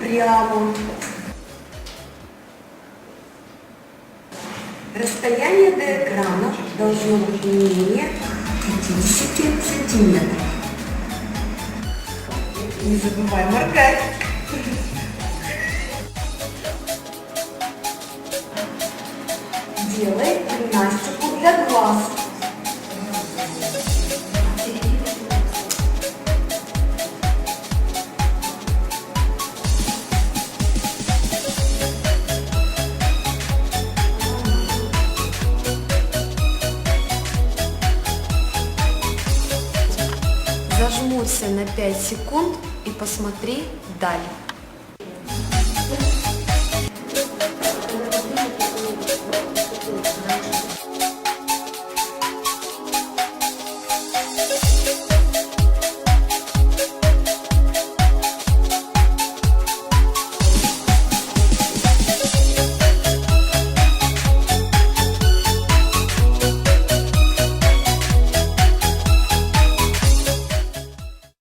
прямо. Расстояние до экрана должно быть не менее 50 сантиметров. Не забывай моргать. Делай гимнастику для глаз. Зажмурься на 5 секунд и посмотри вдаль.